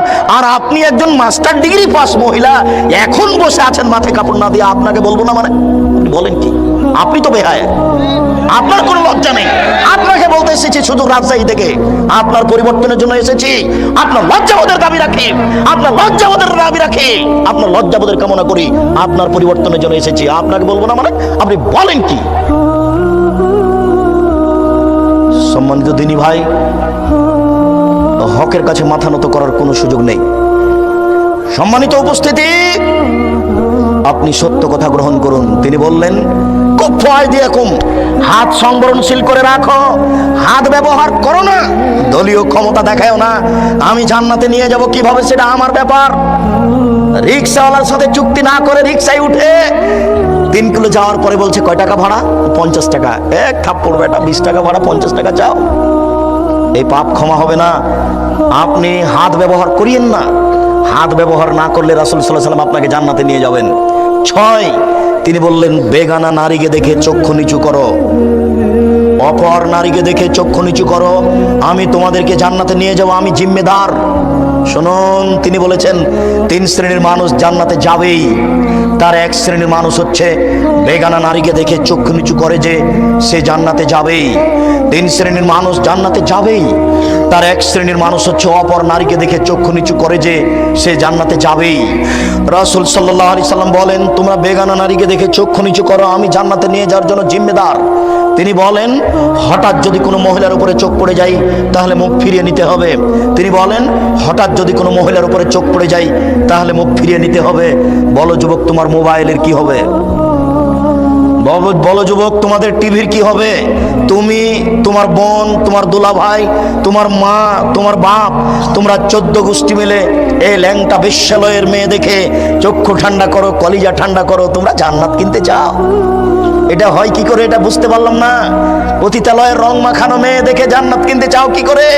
মুসলমান আর আপনি একজন মাস্টার ডিগ্রি পাস মহিলা, এখন বসে আছেন মাথায় কাপড় না দিয়ে আপনাকে বলব না মানে? বলেন কি? আপনি তো বেহায়। আপনার কোনো লজ্জা নেই। আপনাকে বলতে এসেছি শুধু রাজশাহী থেকে। আপনার পরিবর্তনের জন্য এসেছি। আপনার লজ্জাবোধের দাবি রাখি। আপনার লজ্জাবোধের দাবি রাখি। আপনার লজ্জা লজ্জাবোধের কামনা করি। আপনার পরিবর্তনের জন্য এসেছি। আপনাকে বলব না মানে? আপনি বলেন কি? সম্মানিত দিনী ভাই হকের কাছে মাথা নত করার কোনো সুযোগ নেই। সম্মানিত উপস্থিতি, আপনি সত্য কথা গ্রহণ করুন। তিনি বললেন হাত সংবরণশীল করে রাখো। হাত ব্যবহার করো না, দলীয় ক্ষমতা দেখায়ও না। আমি জান্নাতে নিয়ে যাব কীভাবে সেটা আমার ব্যাপার। রিক্সাওয়ালার সাথে চুক্তি না করে রিক্সায় উঠে তিন কিলো যাওয়ার পরে বলছে, কয় টাকা ভাড়া? পঞ্চাশ টাকা। এক থাপ্পড় বেটা, বিশ টাকা ভাড়া, পঞ্চাশ টাকা চাও? এই পাপ ক্ষমা হবে না। আপনি হাত ব্যবহার করিয়েন না। হাত ব্যবহার না করলে রাসুল সাল্লাহ সাল্লাম আপনাকে জান্নাতে নিয়ে যাবেন। ছয়, তিনি বললেন, বেগানা নারীকে দেখে চক্ষু নিচু করো। অপর নারীকে দেখে চক্ষু নিচু করো। আমি তোমাদেরকে জান্নাতে নিয়ে যাব, আমি জিম্মেদার। শুনুন, তিনি বলেছেন, তিন শ্রেণির মানুষ জান্নাতে যাবেই। তার এক শ্রেণির মানুষ হচ্ছে বেগানা নারীকে দেখে চক্ষু নিচু করে যে সে জান্নাতে যাবেই। তিন শ্রেণির মানুষ জান্নাতে যাবেই। তার এক শ্রেণির মানুষ হচ্ছে অপর নারীকে দেখে চক্ষু নিচু করে যে সে জান্নাতে যাবেই। রাসুল সাল্লাহ আলি সাল্লাম বলেন, তোমরা বেগানা নারীকে দেখে চক্ষু নিচু করো, আমি জান্নাতে নিয়ে যাওয়ার জন্য জিম্মেদার। তিনি বলেন, হঠাৎ যদি কোনো মহিলার উপরে চোখ পড়ে যায়, তাহলে মুখ ফিরিয়ে নিতে হবে। তিনি বলেন, হঠাৎ যদি কোনো মহিলার উপরে চোখ পড়ে যায়, তাহলে মুখ ফিরিয়ে নিতে হবে। বলো, যুবক, তোমার মোবাইলের কি হবে? বলো- যুবক, তোমাদের টিভির কি হবে? তুমি, তোমার বোন, তোমার দুলা ভাই তোমার মা, তোমার বাপ, তোমরা চোদ্দ গোষ্ঠী মিলে এ ল্যাংটা বিশ্বালয়ের মেয়ে দেখে চক্ষু ঠান্ডা করো, কলিজা ঠান্ডা করো, তোমরা জান্নাত কিনতে চাও? এটা হয় কি করে এটা বুঝতে পারলাম না। পতিতালয়ের রং মাখানো মেয়ে দেখে জান্নাত কিনতে চাও কি করে?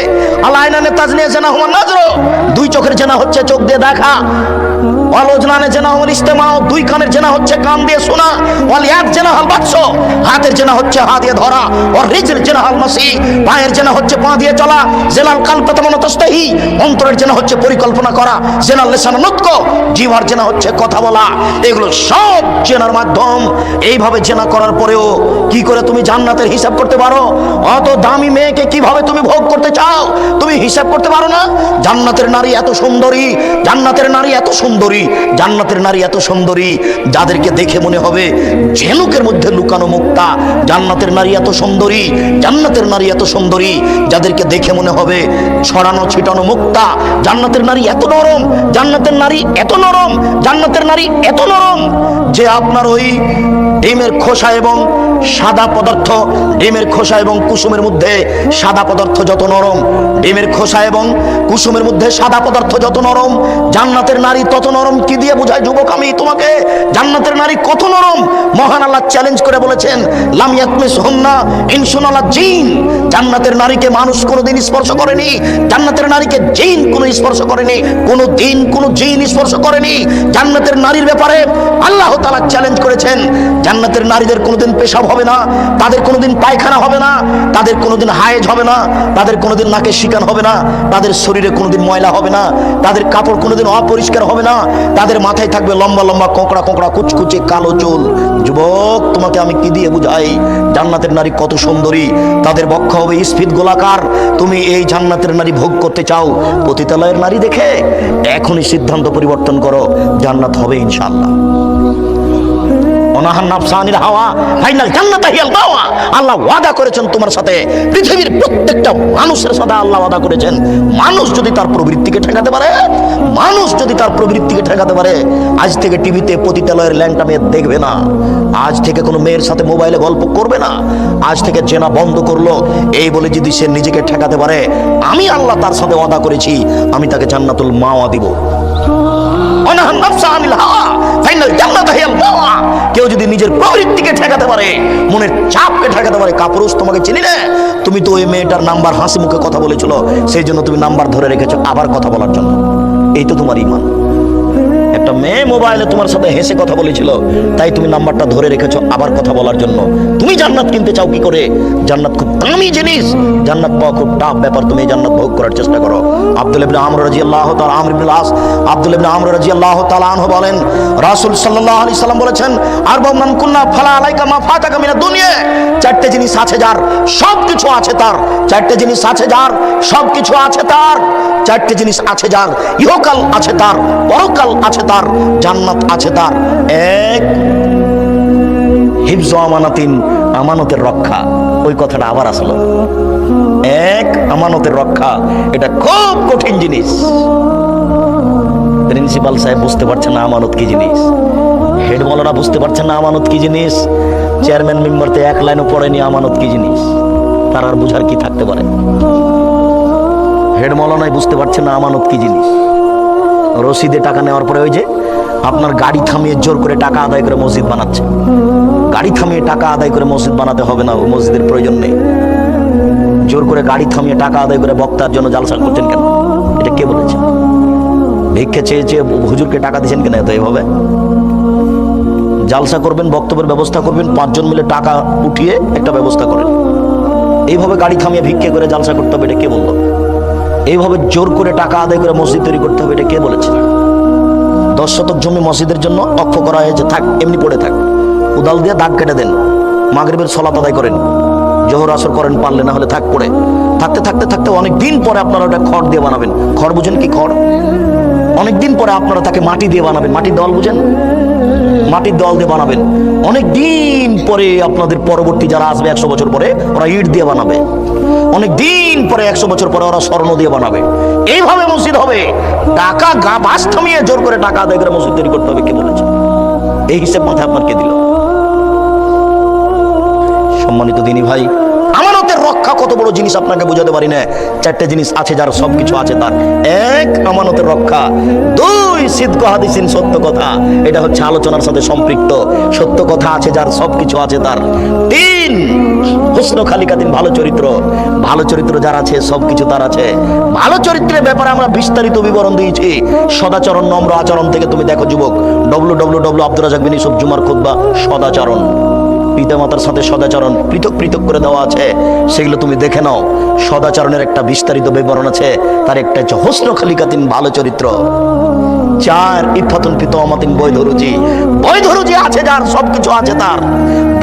আলাইনানে তাজনিয়া জেনা হুমান নাজরো। দুই চোখের জেনা হচ্ছে চোখ দিয়ে দেখা। অলোজনানে জেনা হল ইস্তেমাও। দুই কানের জেনা হচ্ছে কান দিয়ে শোনা। অল এক জেনা হল বাক্স। হাতের জেনা হচ্ছে হাত দিয়ে ধরা। ওর রিজের জেনা হল মাসি পায়ের জেনা হচ্ছে পা দিয়ে চলা। জেনাল কালপেত মনতস্তহি অন্তরের জেনা হচ্ছে পরিকল্পনা করা। জেনাল লেসান নতক। জিভার জেনা হচ্ছে কথা বলা। এগুলো সব জেনার মাধ্যম। এইভাবে জেনা করার পরেও কি করে তুমি জান্নাতের হিসাব করতে পারো? অত দামি মেয়েকে কীভাবে তুমি ভোগ করতে চাও? তুমি হিসাব করতে পারো না? জান্নাতের নারী এত সুন্দরী, জান্নাতের নারী এত সুন্দরী, জান্নাতের নারী এত সুন্দরী, যাদেরকে দেখে মনে হবে ঝেনুকের মধ্যে লুকানো মুক্তা। জান্নাতের নারী এত সুন্দরী, জান্নাতের নারী এত সুন্দরী, যাদেরকে দেখে মনে হবে ছড়ানো ছিটানো মুক্তা। জান্নাতের নারী এত নরম, জান্নাতের নারী এত নরম, জান্নাতের নারী এত নরম যে আপনার ওই ডিমের খোসা এবং সাদা পদার্থ, ডিমের খোসা এবং কুসুমের মধ্যে সাদা পদার্থ যত নরম, ডিমের খোসা এবং কুসুমের মধ্যে সাদা পদার্থ যত নরম, জান্নাতের নারী তত নরম, কি দিয়ে বোঝায় যুবক আমি তোমাকে? জান্নাতের নারী কত নরম? মহান আল্লাহ চ্যালেঞ্জ করে বলেছেন, লাম ইয়াতমিস হুন্না ইনসুনালা জিন। জান্নাতের নারীকে মানুষ কোনোদিন স্পর্শ করেনি, জান্নাতের নারীকে জিন কোনো স্পর্শ করেনি, কোনো দিন কোনো জিন স্পর্শ করেনি। জান্নাতের নারীর ব্যাপারে আল্লাহ তাআলা চ্যালেঞ্জ করেছেন, জান্নাতের নারীদের কোনোদিন পেশাব হবে না, তাদের কোনোদিন পায়খানা হবে না, তাদের কোনোদিন হায়েজ হবে না, তাদের কোনোদিন নাকে শিকান হবে না, তাদের শরীরে কোনোদিন ময়লা হবে না, তাদের কাপড় কোনোদিন অপরিষ্কার হবে না, তাদের মাথায় থাকবে লম্বা লম্বা কোঁকড়া কোঁকড়া কুচকুচে কালো চুল। যুবক, তোমাকে আমি কি দিয়ে বুঝাই? জান্নাতের নারী কত সুন্দরী, তাদের বক্ষ হবে স্ফিত গোলাকার। তুমি এই জান্নাতের নারী ভোগ করতে চাও, পতিতালয়ের নারী দেখে এখনই সিদ্ধান্ত পরিবর্তন করো, জান্নাত হবে ইনশাআল্লাহ। নাফসানিল হাওয়া, ফাইনাল তোমার সাথে। পৃথিবীর প্রত্যেকটা মানুষের সাথে আল্লাহ মানুষ যদি তার প্রবৃত্তিকে ঠেকাতে পারে, মানুষ যদি তার প্রবৃত্তিকে ঠেকাতে পারে, আজ থেকে টিভিতে পতিতালয়ের ল্যাংটা মেয়ে দেখবে না। আজ থেকে কোনো মেয়ের সাথে মোবাইলে গল্প করবে না। আজ থেকে জেনা বন্ধ করল। এই বলে যদি সে নিজেকে ঠেকাতে পারে, আমি আল্লাহ তার সাথে ওয়াদা করেছি, আমি তাকে জান্নাতুল মাওয়া দিব। অনাহান নাফসা আনিল হাওয়া, ফাইনাল নিজের প্রবৃত্তিকে ঠেকাতে পারে, মনের চাপকে ঠেকাতে পারে। কাপুরুষ, তোমাকে চিনি না? তুমি তো ওই মেয়েটার নাম্বার হাসি মুখে কথা বলেছিল, সেই জন্য তুমি নাম্বার ধরে রেখেছো, আবার কথা বলার জন্য। এই তো তোমার ইমান। একটা মেয়ে মোবাইলে তোমার সাথে হেসে কথা বলেছিল, তাই তুমি নাম্বারটা ধরে রেখেছো আবার কথা বলার জন্য। তুমি জান্নাত কিনতে চাও কি করে? জান্নাত খুব দামি জিনিস। জান্নাত পাওয়া খুব টাফ ব্যাপার, তুমি জান্নাত ভোগ করার চেষ্টা করো। আব্দুল ইবনে আমর রাদিয়াল্লাহু তাআলা আমর ইবনে আস, আব্দুল ইবনে আমর রাদিয়াল্লাহু তাআলা আনহু বলেন, রাসূল সাল্লাল্লাহু আলাইহি সাল্লাম বলেছেন আর মান কুল্লা ফালা আলাইকা মা ফাতাকা মিনাদ দুনিয়া। চারটে জিনিস আছে যার সব কিছু আছে তার। চারটে জিনিস আছে যার সব কিছু আছে তার। চারটে জিনিস আছে যার, ইহকাল আছে তার, পরকাল আছে তার। জান্নাত আছে তার এক, হিফজ আমানাতিন, আমানতের রক্ষা। ওই কথাটা আবার আসলো। এক, আমানতের রক্ষা। এটা খুব কঠিন জিনিস। প্রিন্সিপাল সাহেব বুঝতে পারছেন না আমানত কি জিনিস। হেড মলারা বুঝতে পারছেন না আমানত কি জিনিস। চেয়ারম্যান মেম্বারতে এক লাইনও পড়েনি আমানত কি জিনিস। তার আর বুঝার কি থাকতে পারে? হেড মলানাই বুঝতে পারছেন না আমানত কি জিনিস। রসিদে টাকা নেওয়ার পরে ওই যে আপনার গাড়ি থামিয়ে জোর করে টাকা আদায় করে মসজিদ বানাচ্ছে। গাড়ি থামিয়ে টাকা আদায় করে মসজিদ বানাতে হবে না মসজিদের প্রয়োজন নেই। জোর করে গাড়ি থামিয়ে টাকা আদায় করে বক্তার জন্য জালসা করছেন কেন? এটা কে বলেছে? ভিক্ষে চেয়ে চেয়ে হুজুরকে টাকা দিচ্ছেন কেন এত এভাবে? জালসা করবেন, বক্তব্যের ব্যবস্থা করবেন, পাঁচজন মিলে টাকা উঠিয়ে একটা ব্যবস্থা করেন। এইভাবে গাড়ি থামিয়ে ভিক্ষে করে জালসা করতে হবে, এটা কে বলল? এইভাবে জোর করে টাকা আদায় করে মসজিদ তৈরি করতে হবে, এটা কে বলেছে? দশ শতক জমি মসজিদের জন্য অক্ষ করা হয়েছে, থাক, এমনি পড়ে থাক। উদাল দিয়ে দাগ কেটে দেন, মাগরিবের সলাত আদায় করেন, জোহর আসর করেন, পারলে না হলে থাক পড়ে। থাকতে থাকতে থাকতে অনেক দিন পরে আপনারা ওটা খড় দিয়ে বানাবেন। খড় বুঝেন কি খড়? অনেক দিন পরে আপনারা তাকে মাটি দিয়ে বানাবেন। মাটির দল বুঝেন? মাটির দল দিয়ে বানাবেন। অনেক দিন পরে আপনাদের পরবর্তী যারা আসবে একশো বছর পরে, ওরা ইট দিয়ে বানাবে। অনেক দিন পরে একশো বছর পরে ওরা স্বর্ণ দিয়ে বানাবে। এইভাবে মসজিদ হবে। টাকা গা বাস থামিয়ে জোর করে টাকা আদায় করে মসজিদ তৈরি করতে হবে, কে বলেছে? এই হিসেব মাথায় আপনার কে দিল? সম্মানিত দিনী ভাই কত বড় জিনিস আপনাকে বোঝাতে পারি না? চারটে জিনিস আছে যার সব কিছু আছে তার। এক, আমানতের রক্ষা। দুই সিদ্ধ হাদিসিন, সত্য কথা। এটা হচ্ছে আলোচনার সাথে সম্পৃক্ত। সত্য কথা আছে যার সব কিছু আছে তার। তিন, হুসন খালিকাতিন ভালো চরিত্র। ভালো চরিত্র যার আছে সব কিছু তার আছে। ভালো চরিত্রের ব্যাপারে আমরা বিস্তারিত বিবরণ দিয়েছি। সদাচরণ, নম্র আচরণ থেকে তুমি দেখো যুবক। W W W Abdul Razzak bin জুমার খুতবা, সদাচরণ। পিতামাতার সাথে সদাচরণ পৃথক পৃথক করে দেওয়া আছে। সেগুলো তুমি দেখে নাও। সদাচরণের একটা বিস্তারিত বিবরণ আছে। তার একটা হচ্ছে হোসন খালিকাতিন ভালো চরিত্র। চার ইফাতুন পিতমাতিন বৈধ রুচি বৈধ রুচি আছে যার, সবকিছু আছে তার।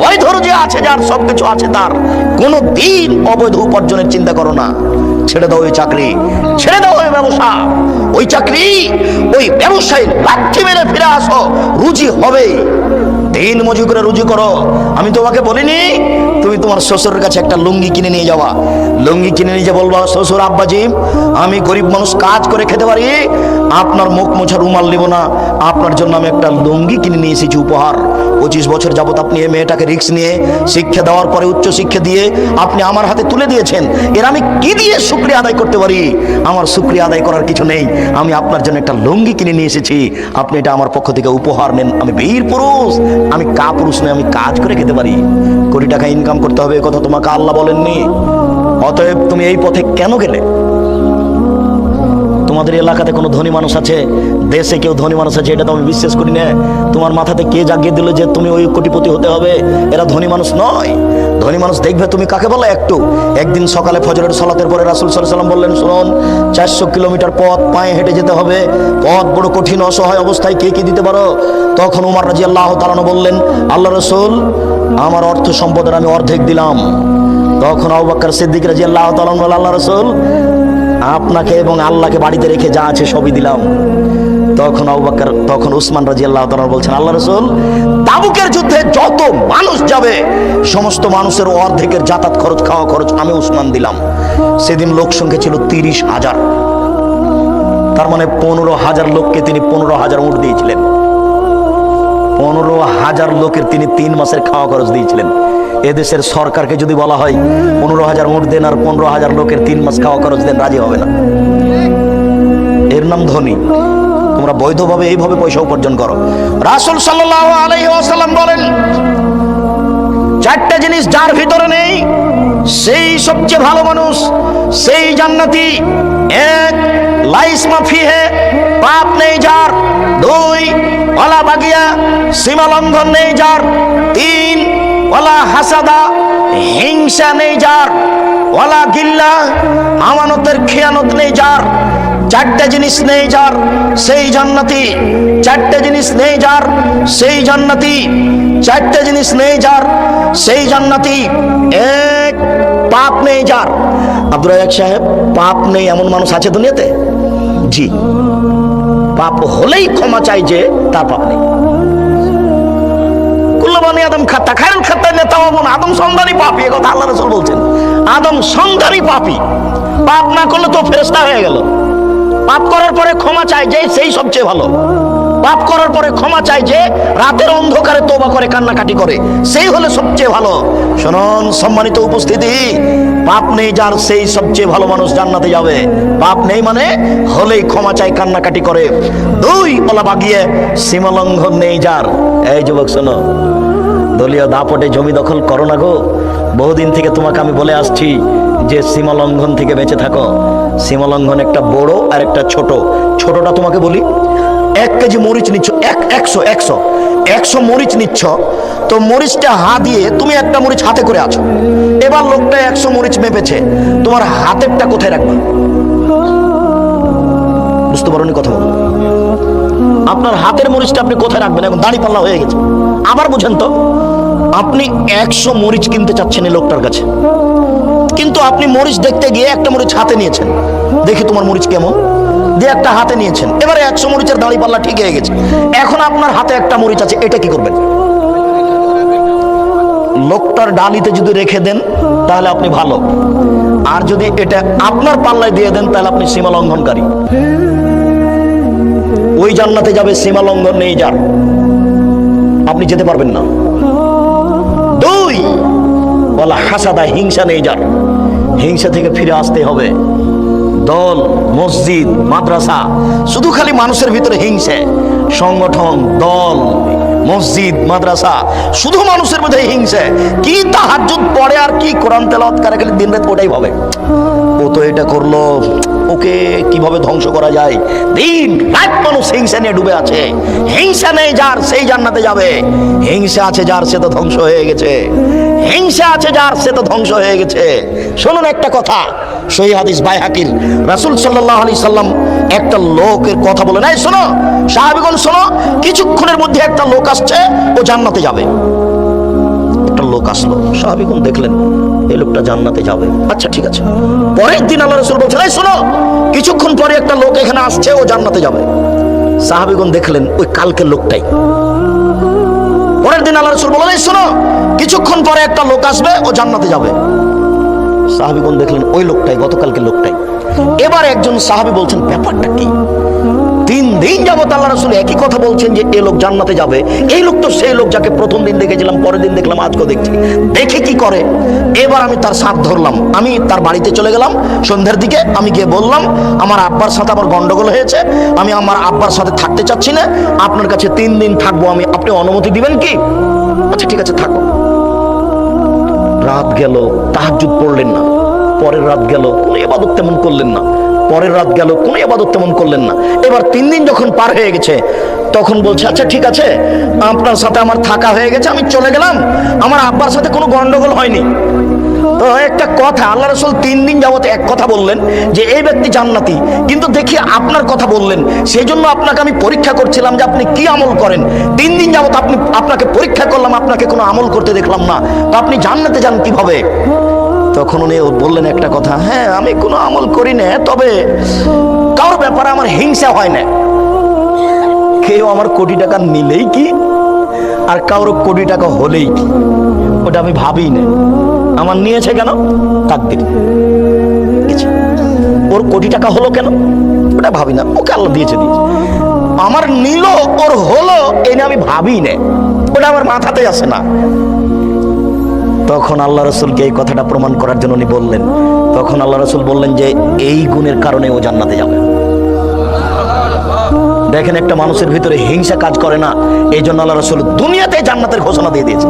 বৈধ রুচি আছে যার, সবকিছু আছে তার। কোনো দিন অবৈধ উপার্জনের চিন্তা করো না। ছেড়ে দাও ওই চাকরি। ছেড়ে দাও ওই ব্যবসা। ওই চাকরি, ওই ব্যবসায় লাঠি মেরে ফিরে আসো। রুচি হবেই। দিন মজু করে রুজু করো। আমি তোমাকে বলিনি, তুমি তোমার শ্বশুরের কাছে একটা লুঙ্গি কিনে নিয়ে যাওয়া। লুঙ্গি কিনে নিয়ে বলবা, শ্বশুর আব্বাজি, আমি গরিব মানুষ, কাজ করে খেতে পারি, আপনার মুখ মোছা রুমাল নেব না, আপনার জন্য আমি একটা লুঙ্গি কিনে নিয়ে এসেছি উপহার। পঁচিশ বছর যাবত আপনি এই মেয়েটাকে রিক্স নিয়ে শিক্ষা দেওয়ার পরে উচ্চ শিক্ষা দিয়ে আপনি আমার হাতে তুলে দিয়েছেন, এর আমি কি দিয়ে শুক্রিয়া আদায় করতে পারি? আমার শুক্রিয়া আদায় করার কিছু নেই। আমি আপনার জন্য একটা লুঙ্গি কিনে নিয়ে এসেছি। আপনি এটা আমার পক্ষ থেকে উপহার নেন। আমি বীর পুরুষ। আমি কা পুরুষ নয় আমি কাজ করে খেতে পারি। কোটি টাকা ইনকাম করতে হবে কথা তোমাকে আল্লাহ বলেননি। অতএব তুমি এই পথে কেন গেলে? তোমাদের এলাকাতে কোনো ধনী মানুষ আছে? দেশে কেউ ধনী মানুষ আছে, এটা তো আমি বিশ্বাস করি না। তোমার মাথাতে কে জাগিয়ে দিল যে তুমি ওই কোটিপতি হতে হবে? এরা ধনী মানুষ নয়। ধনী মানুষ দেখবে তুমি কাকে বলো একটু। একদিন সকালে ফজরের সলাতের পরে রাসুল সাল্লাম বললেন, শুনুন, চারশো কিলোমিটার পথ, পায়ে হেঁটে যেতে হবে। পথ বড় কঠিন, অসহায় অবস্থায় কে কি দিতে পারো? তখন উমার রাজি আল্লাহ তালানো বললেন আল্লাহ রসুল, আমার অর্থ সম্পদের আমি অর্ধেক দিলাম। তখন আবু বকর সিদ্দিক রাজি আল্লাহ তালান আল্লাহ রসুল আপনাকে এবং আল্লাহকে বাড়িতে রেখে যা আছে সবই দিলাম। তখন আবু তখন উসমান রাজি আল্লাহ বলছেন আল্লাহ রসুল, তাবুকের যুদ্ধে যত মানুষ যাবে, সমস্ত মানুষের অর্ধেকের যাতায়াত খরচ, খাওয়া খরচ আমি উসমান দিলাম। সেদিন লোক সংখ্যা ছিল তিরিশ হাজার। তার মানে পনেরো হাজার লোককে তিনি পনেরো হাজার উঠ দিয়েছিলেন। পনেরো হাজার লোকের তিনি তিন মাসের খাওয়া খরচ দিয়েছিলেন। এদেশের সরকারকে যদি বলা হয়, পনেরো হাজার উঠ দেন আর পনেরো হাজার লোকের তিন মাস খাওয়া খরচ দেন, রাজি হবে না। এর নাম ধনী। তোমরা বৈধভাবে এইভাবে পয়সা উপার্জন করো। রাসুল আলাইসাল্লাম বলেন, চারটা জিনিস যার ভিতরে নেই, সেই সবচেয়ে ভালো মানুষ, সেই জান্নাতি, এক, লাইস মাফি হে, পাপ নেই যার, দুই সীমা লঙ্ঘন নেই যার, তিন ওয়ালা হাসাদা, হিংসা নেই যার। ওয়ালা গিল্লা, আমানতের খেয়ানত নেই যার। চারটে জিনিস নেই যার, সেই জান্নাতি। চারটে জিনিস নেই যার, সেই জান্নাতি। চারটে জিনিস নেই যার, সেই জান্নাতি। এক পাপ নেই যার। আব্দুর রাজাক সাহেব, পাপ নেই এমন মানুষ আছে দুনিয়াতে? জি। পাপ হলেই ক্ষমা চাই যে, তার পাপ নেই। কুল্লবানি আদম খাত্তা খায়রুল খাত্তা নেতা হবন আদম সন্ধানী পাপি কথা আল্লাহ রসুল বলছেন। আদম সন্ধানী পাপি। পাপ না করলে তো ফেরেস্তা হয়ে গেল। পাপ করার পরে ক্ষমা চাই যে সেই সবচেয়ে ভালো। পাপ করার পরে ক্ষমা চাই যে রাতের অন্ধকারে তোবা করে, কান্নাকাটি করে। সেই হলে সবচেয়ে ভালো। শুনুন, সম্মানিত উপস্থিতি, পাপ নেই যার সেই সবচেয়ে ভালো মানুষ জান্নাতে যাবে। পাপ নেই মানে হলেই ক্ষমা চায়, কান্নাকাটি করে। দুই ওলা বাগিয়ে, সীমালঙ্ঘন নেই যার। এই যুবক, শোনো। দলীয় দাপটে জমি দখল করো না গো। বহুদিন থেকে তোমাকে আমি বলে আসছি যে সীমা লঙ্ঘন থেকে বেঁচে থাকো। সীমা লঙ্ঘন একটা বড় আর একটা ছোট। ছোটটা তোমাকে বলি, এক কেজি মরিচ নিচ্ছ, এক, একশো একশো একশো মরিচ নিচ্ছ। তো মরিচটা হা দিয়ে তুমি একটা মরিচ হাতে করে আছো। এবার লোকটা একশো মরিচ মেপেছে। তোমার হাতেরটা কোথায় রাখবে? বুঝতে পারোনি কথা বলো। আপনার হাতের মরিচটা আপনি কোথায় রাখবেন? এখন দাঁড়ি পাল্লা হয়ে গেছে। আবার বুঝেন তো, আপনি একশো মরিচ কিনতে চাচ্ছেন এই লোকটার কাছে। কিন্তু আপনি মরিচ দেখতে গিয়ে একটা মরিচ হাতে নিয়েছেন। দেখি তোমার মরিচ কেমন। দিয়ে একটা হাতে নিয়েছেন। এবারে একশো মরিচের দাড়ি পাল্লা ঠিক হয়ে গেছে। এখন আপনার হাতে একটা মরিচ আছে, এটা কি করবেন? লোকটার ডালিতে যদি রেখে দেন, তাহলে আপনি ভালো। আর যদি এটা আপনার পাল্লায় দিয়ে দেন, তাহলে আপনি সীমা লঙ্ঘনকারী ওই জান্নাতে যাবে সীমা লঙ্ঘন নেই যার। আপনি যেতে পারবেন না। দুই, বলা হাসাদা হিংসা নেই যার। হিংসা থেকে ফিরে আসতে হবে। দল, মসজিদ, মাদ্রাসা, শুধু খালি মানুষের ভিতরে হিংসে। সংগঠন, দল, মসজিদ, মাদ্রাসা, শুধু মানুষের মধ্যে হিংসে। কি তাহাজ্জুদ পড়ে আর কি কোরআন তেলাওয়াত করে, খালি দিন রাত ওটাই ভাবে। ও তো এটা করল, ওকে কীভাবে ধ্বংস করা যায়? দিন রাত মানুষ হিংসা নিয়ে ডুবে আছে। হিংসা নেই যার, সেই জান্নাতে যাবে। হিংসা আছে যার, সে তো ধ্বংস হয়ে গেছে। হিংসা আছে যার, সে তো ধ্বংস হয়ে গেছে। শুনুন একটা কথা, সহি হাদিস বাই হাকির রাসুল সাল্লাহ আলি সাল্লাম একটা লোকের কথা বলে নাই শোনো, সাহাবিগণ শোনো, কিছুক্ষণের মধ্যে একটা লোক আসছে, ও জান্নাতে যাবে। একটা লোক আসলো সাহাবিগুন দেখলেন এই লোকটা জান্নাতে যাবে। আচ্ছা ঠিক আছে। পরের দিন আল্লাহ রসুল শোনো, কিছুক্ষণ পরে একটা লোক এখানে আসছে, ও জান্নাতে যাবে। দেখলেন, ওই কালকের লোকটাই। পরের দিন আল্লাহ রসুল বললেন শোনো, কিছুক্ষণ পরে একটা লোক আসবে, ও জান্নাতে যাবে। সাহাবিগুন দেখলেন, ওই লোকটাই, গতকালকের লোকটাই। এবার একজন সাহাবি বলছেন, ব্যাপারটা কি? তিন দিন যাবত আল্লাহ রসুল একই কথা বলছেন যে এ লোক জান্নাতে যাবে। এই লোক তো সেই লোক যাকে প্রথম দিন দেখেছিলাম, পরের দিন দেখলাম আজকে দেখছি। দেখে কি করে? এবার আমি তার সাথ ধরলাম। আমি তার বাড়িতে চলে গেলাম। সন্ধ্যার দিকে আমি গিয়ে বললাম, আমার আব্বার সাথে আমার গন্ডগোল হয়েছে। আমি আমার আব্বার সাথে থাকতে চাচ্ছি না। আপনার কাছে তিন দিন থাকব। আমি, আপনি অনুমতি দিবেন কি? আচ্ছা ঠিক আছে, থাকো। রাত গেল, তাহাজ্জুদ পড়লেন না। পরের রাত গেল, কোনো এবাদত তেমন করলেন না। পরের রাত গেল, কোনো এবাদত তেমন করলেন না। এবার তিন দিন যখন পার হয়ে গেছে, তখন বলছে আচ্ছা ঠিক আছে, আপনার সাথে আমার থাকা হয়ে গেছে, আমি চলে গেলাম। আমার আব্বার সাথে কোনো গন্ডগোল হয়নি। তো একটা কথা, আল্লাহ রসুল তিন দিন যাবত এক কথা বললেন যে, এই ব্যক্তি জান্নাতি, কিন্তু দেখি আপনার কথা বললেন। সেই জন্য আপনাকে আমি পরীক্ষা করছিলাম যে, আপনি কি আমল করেন। তিন দিন যাবত আপনি, আপনাকে পরীক্ষা করলাম, আপনাকে কোনো আমল করতে দেখলাম না। তো আপনি জান্নাতে যান কীভাবে? তখন উনি বললেন একটা কথা হ্যাঁ আমি কোনো আমল করি না, তবে কারোর ব্যাপারে আমার হিংসা হয় না। কেউ আমার কোটি টাকা নিলেই কি, আর কারোর কোটি টাকা হলেই কি? ওটা আমি ভাবি না। আমার নিয়েছে কেন? তাকদির। ওর কোটি টাকা হলো কেন? ওটা ভাবি না। ওকে আল্লাহ দিয়েছে দিয়েছে। আমার নিল, ওর হলো নিয়ে আমি ভাবি না। ওটা আমার মাথাতে আসে না। তখন আল্লাহ রসুলকে এই কথাটা প্রমাণ করার জন্য উনি বললেন, তখন আল্লাহ রসুল বললেন যে এই গুণের কারণে ও জান্নাতে যাবে। দেখেন একটা মানুষের ভিতরে হিংসা কাজ করে না, এই জন্য আল্লাহ রসুল দুনিয়াতে জান্নাতের ঘোষণা দিয়ে দিয়েছে